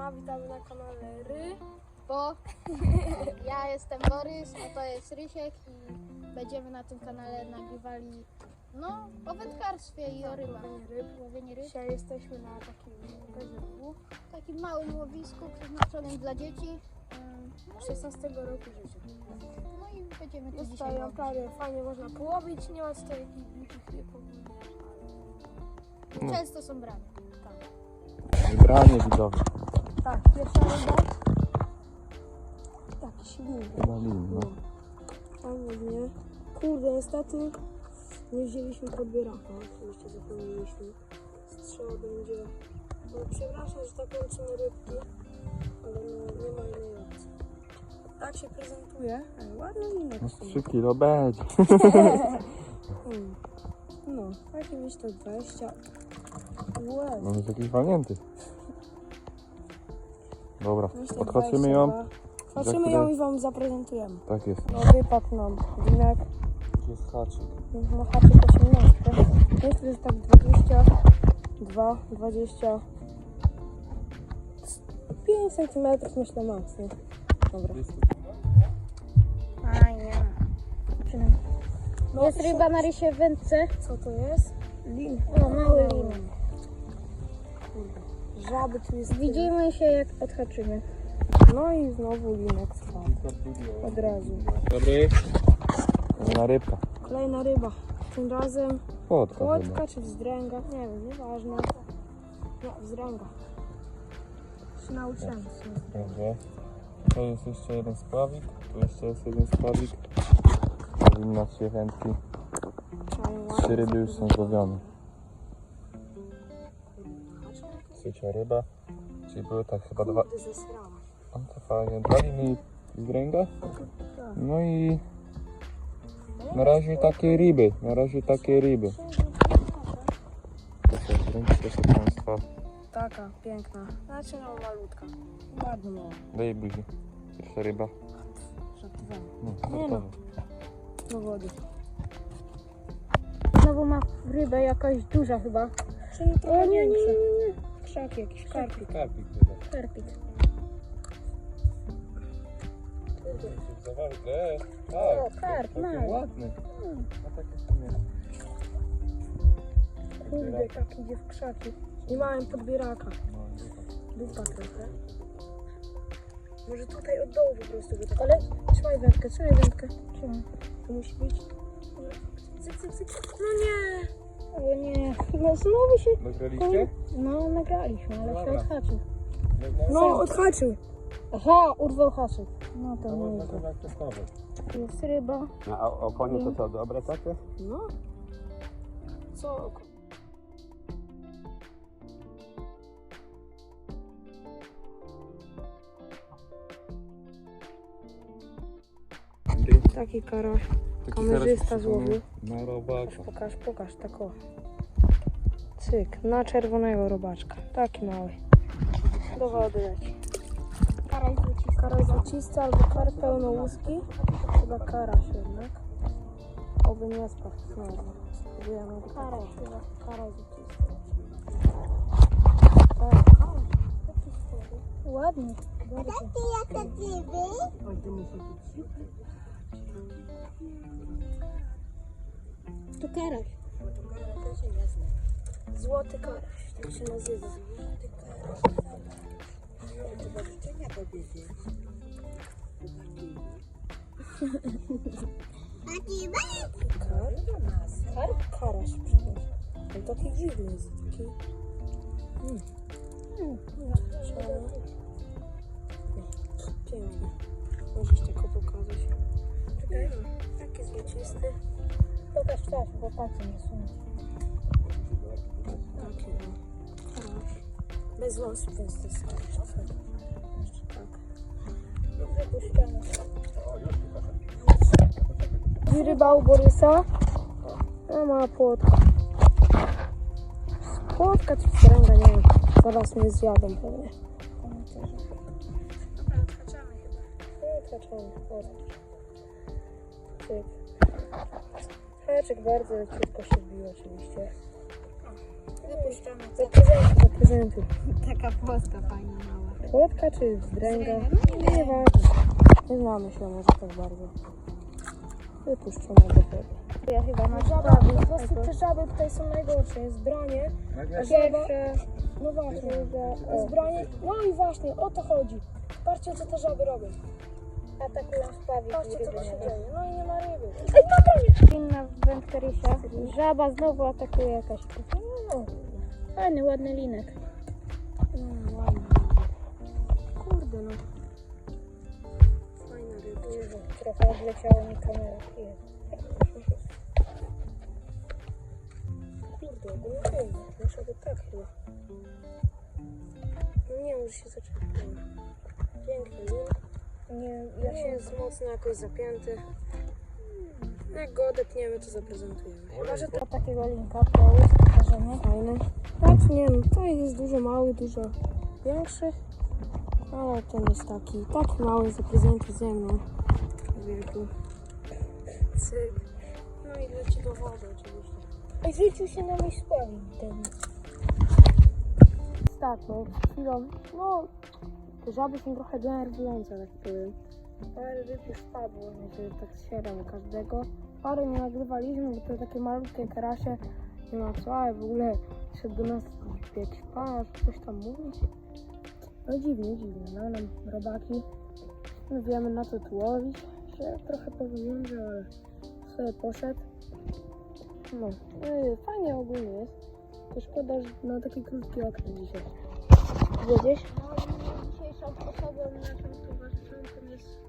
Siema, witamy na kanale Ry. bo ja jestem Borys, a to jest Rysiek i będziemy na tym kanale nagrywali no, o wędkarstwie i o rybach. ryb. Łowienie ryb. Dzisiaj jesteśmy na takim takim małym łowisku przeznaczonym dla dzieci. Ym, No, 16 roku życia. no i będziemy tu dzisiaj Zostaje łowić. naprawdę fajnie można połowić, nie ma tutaj jakichś dużych ryb ogólnie. Często są brane. Wybranie widowe. Tak, pierwsza. Taki silny. Chyba lin, no. Fajnie, nie? Kurde, niestety nie wzięliśmy podbieraka. Oczywiście zapomnieliśmy. Strzała będzie... No, przepraszam, że tak łączymy rybki, ale no, nie ma innej opcji. Tak się prezentuje. Ej, ładny linek No w sumie. 3 kilo będzie. Mm. No, taki myślę 20. Łez. Może jakiś walnięty. Dobra, Myślę odhaczymy ją. 22. Patrzymy ją i wam zaprezentujemy. Tak jest. No wypadł nam linek. Tu jest haczyk. Ma haczyk 18. Myślę, że tak 22, 20. 5 cm myślę max, nie? Dobra. Fajnie. No, Jest ryba na rysie w wędce. Co to jest? Lin. O, mały linek. Żaby tu jest. Widzimy się jak odhaczymy. No i znowu linek spadł. Od razu. Dobry. Na rybka. Kolejna ryba. Tym razem Płotka. Płotka czy wzdręga? Nie wiem, nieważne. No, wzdręga. Się nauczyłem. Dobrze. To jest jeszcze jeden spławik. Tu jeszcze jest jeden spławik. Powinna trzy chętki. Trzy ryby już są złowione. Trzecia ryba. Czyli były tak chyba dwa... Kurde, zesrałaś. O, to fajnie. Dwa liny z ręga. No i na razie takie ryby. Na razie takie ryby. Proszę, ręki, proszę Państwa. Taka, piękna. Znaczy no malutka. Ładna mała. Daj buzi. Pierwsza ryba. Żartowałem. No, Nie no. Do wody. Znowu ma rybę jakaś duża chyba. Czyli to O nie, nie, nie, nie, nie. Krzaki jakiś, karpik. Karpik chyba. Karpik. Za walkę. O, karp, mały. ładny. Hmm. A takie w sumie. Kurde, tak idzie w krzaki. Nie miałem podbieraka. No, Dupa trochę. Może tutaj od dołu po prostu go tak. Ale Trzymaj wędkę, trzymaj wędkę. czemu? To musi być. Cyk, cyk, cyk. No nie! O nie. No znowu się... Nagraliście? No nagraliśmy, ale się Dobra. odhaczył. No, odhaczył. Aha, urwał haczyk. No to To nie można jest. testować. Jest ryba. A o- okonie to co, dobre takie? No. Co? Taki karaś. Taki Kamerzysta złowił. Na robaka. Pokaż, pokaż, tak o. Cyk, na czerwonego robaczka. Taki mały. Do wody leci. Karaj złociska. Karaś złocisty albo kar pełno łuski. Chyba karaś jednak. Oby nie spadł znowu. Spróbujemy go Karaj tak. chyba. Karaś złocisty. Tak, karaś. Taki karaś. Złoty karaś, tak się nazywa. Kar? Kar? Karaś przecież. On taki dziwny jest. Taki... Mm. Czarny. Piękny. Możesz tylko pokazać. Czekaj. Taki złocisty. Bo palce nie są. Taki no. Karaś. Bez włosów, więc to jest wypuszczamy. Ryba u Borysa. A ma płotka. Płotka. Haczyk bardzo leciutko się wbił oczywiście. Wypuszczamy. Zaprezentuj, zaprezentuj. Taka płoska fajna mała. Płotka czy wzdręga? No nie ważne. Nie znamy się może tak bardzo. Wypuszczone do tego. Ja chyba na Żaba, po prostu te żaby tutaj są najgorsze. Jest branie, żaba... No właśnie, jest branie. No i właśnie, o to chodzi. Patrzcie, co te żaby robią. Atakują spawik Patrzcie, co tu się dzieje. No i nie ma ryby. Inna wędkarysia. Żaba znowu atakuje jakaś. No, Fajny, ładny linek. no ładnie. Kurde, no. Fajna ryba. Trochę odleciała mi kamera. Kurde, bo nie wiem. Muszę by tak chyba. No nie, może się zacząć. Piękny lin. Nie, Jak się jest mocno jakoś zapięty. Jak go odetniemy, to zaprezentujemy. Chyba, że to takiego linka połóż, pokażemy. fajne. Tak, nie no, to jest dużo mały, dużo większy. Ale ten jest taki, taki mały, zaprezentuj ze mną. Wielki. Cyk. No i leci do wody oczywiście. Ej, Zwrócił się na mój spawik ten. Tak, no przed chwilą, no te żaby są trochę denerwujące, tak powiem. Parę ryb już padło, że tak siadam każdego. Parę nie nagrywaliśmy, bo to takie malutkie karasie, nie ma co, ale w ogóle szedł do nas jakiś pan, coś tam mówić. No dziwnie, dziwnie, no nam robaki, my wiemy na co tu łowić. Się trochę powywiązał, ale sobie poszedł. No, yy, fajnie ogólnie jest. To szkoda, że na taki krótki okres dzisiaj. Wiedzieć? Dzisiejszą osobą naszą towarzyszącą jest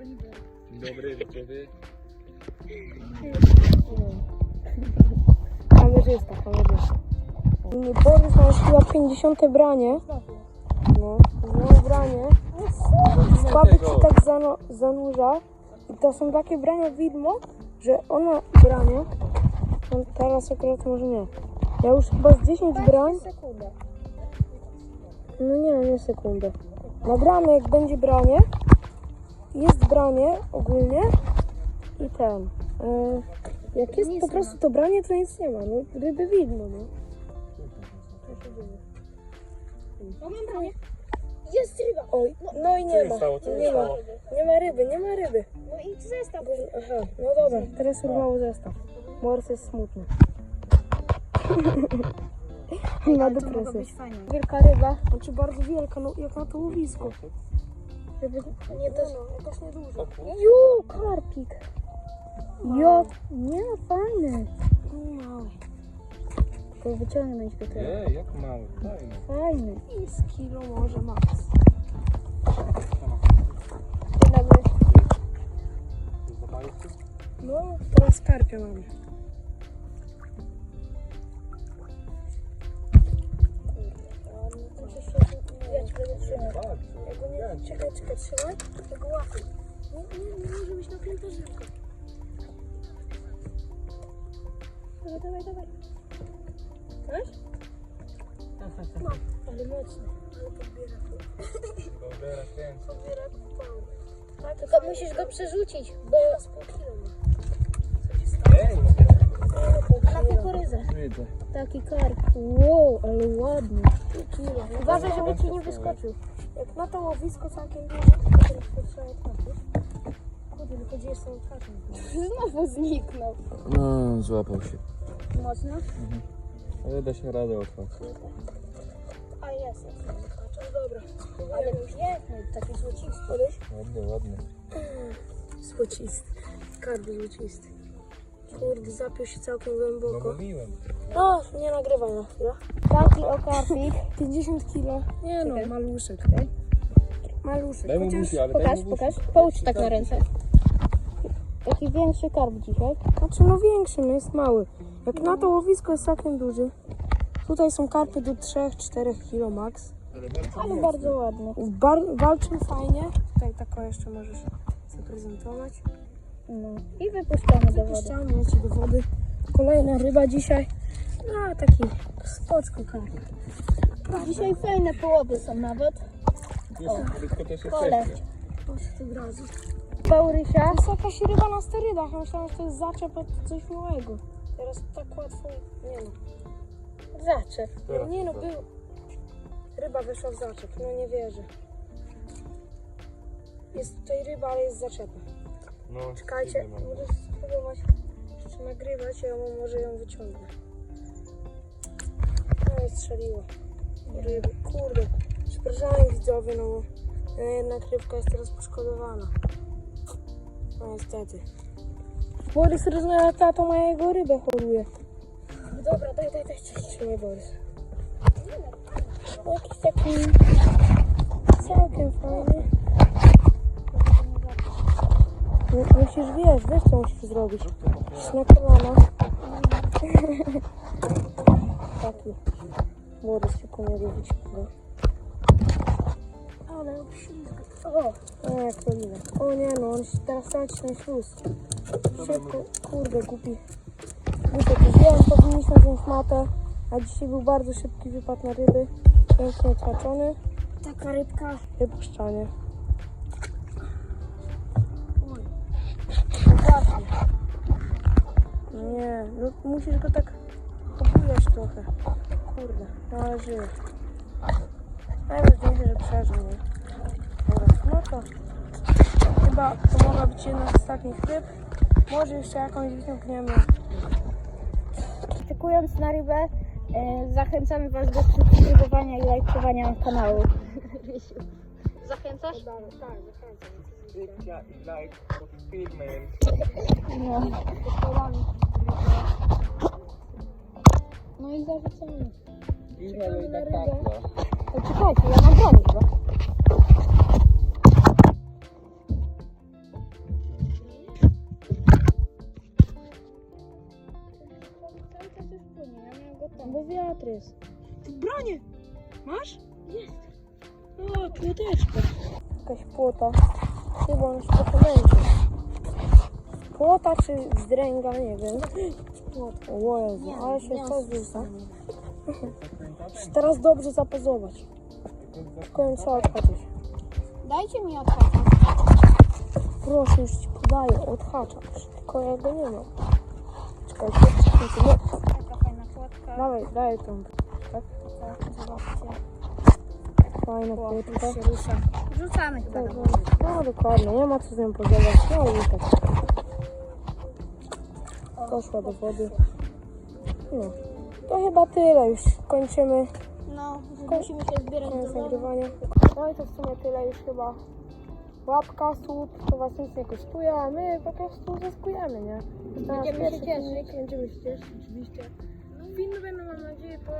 Oliver. Dobry, widzowie. Kamerzysta, kamerzysta. Borys ma już chyba 50 branie. No, znowu branie. Słabych się tak zano, zanurza. I to są takie brania widmo, że ona branie. No teraz akurat może nie. Ja już chyba z 10 brań. No nie, nie sekundę. Nagramy jak będzie branie. Jest branie ogólnie. I ten. e, jak jest po prostu to branie, to nic nie ma. No, ryby widno, no. No mam branie. Jest ryba. Oj, no i nie ma. Nie ma. Nie ma ryby, nie ma ryby. No i zestaw. Aha, no dobra, teraz urwało zestaw. Mors jest smutny. Ma depresję. Wielka ryba, znaczy bardzo wielka, no jak na to łowisko. Żeby nie to no, nieduża. Ju, karpik. Jo, nie no fajny. Mały. Tylko wyciągnąć go teraz. Ej, jak mały, fajny. Fajny. I z kilo może max. Dzień dobry. No, teraz karpia mamy. Ja ci będę trzymał. Ja go nie... Czekaj, czekaj, trzymaj. Ja go łapię. Nie, nie, nie może być napięta żywka. Dawaj, dawaj, dawaj. Masz? Mam, ale mocno. Ale podbiera tu. Podbiera. Tak, Tylko musisz go przerzucić, bo kukurydzę. widzę. Taki karp. Wow, ale ładny. Kilo. Uważaj, żeby ci nie wyskoczył. Jak na to łowisko całkiem duże, to trzeba trafić. Kurde, tylko gdzie jest ten otwarty? Znowu zniknął. No, złapał się. Mocno? Ale da się radę otworzyć. A jest, jest. No dobra. Ale piękny, taki złocisty. Ładny, ładny. Złocisty. Skarb złocisty. Kurde, zapiął się całkiem głęboko. mówiłem. No, nie nagrywaj na chwilę. Taki okarpik. 50 kilo. Nie no, Czekaj. maluszek. Maluszek. Daj mu Chociaż... buzi, ale daj Pokaż, mu buzi. pokaż. Połóż tak na ręce. Jaki większy karp dzisiaj. Znaczy no większy, no jest mały. Jak na to łowisko jest całkiem duży. Tutaj są karpy do 3-4 kilo max. Ale bardzo ładny. Bar walczą fajnie. Tutaj taką jeszcze możesz zaprezentować. No. I wypuszczamy do wody. Wypuszczamy leci do wody. Kolejna ryba dzisiaj. No taki spoczko karp. Dzisiaj fajne połowy są nawet. Jest, tylko też jest Kole. sześć. Poszedł od razu. Paurysia. To jest jakaś ryba na sterydach. Ja myślałam, że to jest zaczep od coś małego. Teraz tak łatwo. Nie no. Zaczep. Teraz Nie no, to. był. Ryba weszła w zaczep, no nie wierzę. Jest tutaj ryba, ale jest zaczepa. No, Czekajcie, muszę spróbować jeszcze nagrywać, ja może ją wyciągnę. No i strzeliło. Ryby, kurde. Przepraszam widzowie, no bo no jednak rybka jest teraz poszkodowana. No niestety. Borys rozmawia tato mojego rybę choruje. Dobra, daj, daj, daj, daj, trzymaj Borys. Jakiś taki całkiem fajny. Mu- Musisz, wiesz, wiesz co musisz zrobić. Iść na kolana. Taki. Borys tylko nie robić. Ale obślizga. O, o jak to ile. O nie no, on się teraz traci ten śluz. Szybko, kurde, głupi. Głupio to zjem, powinniśmy wziąć matę. A dzisiaj był bardzo szybki wypad na ryby. Pięknie traczony. Taka rybka. Wypuszczanie. No musisz go tak pobujać trochę. Kurde, no ale żyje. Najważniejsze, że przeżył, no to chyba to mogła być jedna z ostatnich ryb. Może jeszcze jakąś wyciągniemy. Czekując na rybę, e, zachęcamy Was do subskrybowania i lajkowania kanału. Zachęcasz? Tak, zachęcam. Subskrypcja i like pod filmem. No. No i zarzucamy. I Czekamy na rybę. To czekajcie, ja mam broń chyba. Bo wiatr jest. Ty bronię! Masz? Jest. O, kwiateczka. Jakaś płota. Chyba on się trochę męczy. Płota czy wzdręga, nie wiem. Płota. O Jezu, ale się co rzuca. Teraz dobrze zapozować. Tylko ją trzeba odhaczyć. Dajcie mi odhaczać. Proszę, już ci podaję, odhaczać. Tylko ja go nie mam. Czekaj, czekaj, czekaj. Dawaj, daj tą. Tak? Zobaczcie. Się rusza. Rzucamy chyba. No dokładnie, nie ma co z nią podzielać. No i tak. Poszła do wody. No. To chyba tyle już. Kończymy No, musimy się zbierać koniec do nagrywania. No i to w sumie tyle już chyba. Łapka, słup, to was nic nie kosztuje, a my po prostu zyskujemy, nie? Będziemy się cieszyć. Będziemy się cieszyć, oczywiście. Filmy będą, mam nadzieję, po,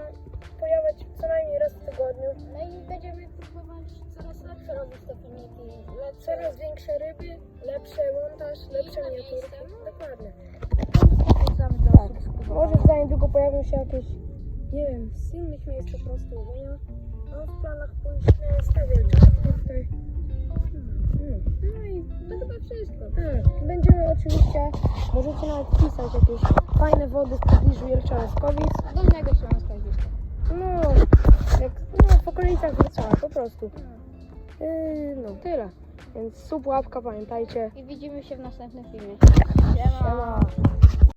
pojawiać co najmniej raz w tygodniu. No i będziemy próbować coraz lepsze robić te filmiki. Lepsze. Coraz większe ryby, lepszy montaż, lepsze miniaturki. Dokładnie. Tak. Może za niedługo pojawią się jakieś, nie wiem, z innych miejsc po prostu. Ja mam w planach pójść na stawę tutaj. Hmm. No i to chyba wszystko. Tak. Będziemy oczywiście, możecie nawet pisać jakieś fajne wody w pobliżu Jelczaneskowic. Dolnego Śląska gdzieś tam. No, jak, no, w okolicach Wrocławia po prostu. Yy, no, tyle. Więc sub, łapka, pamiętajcie. I widzimy się w następnym filmie. Siema.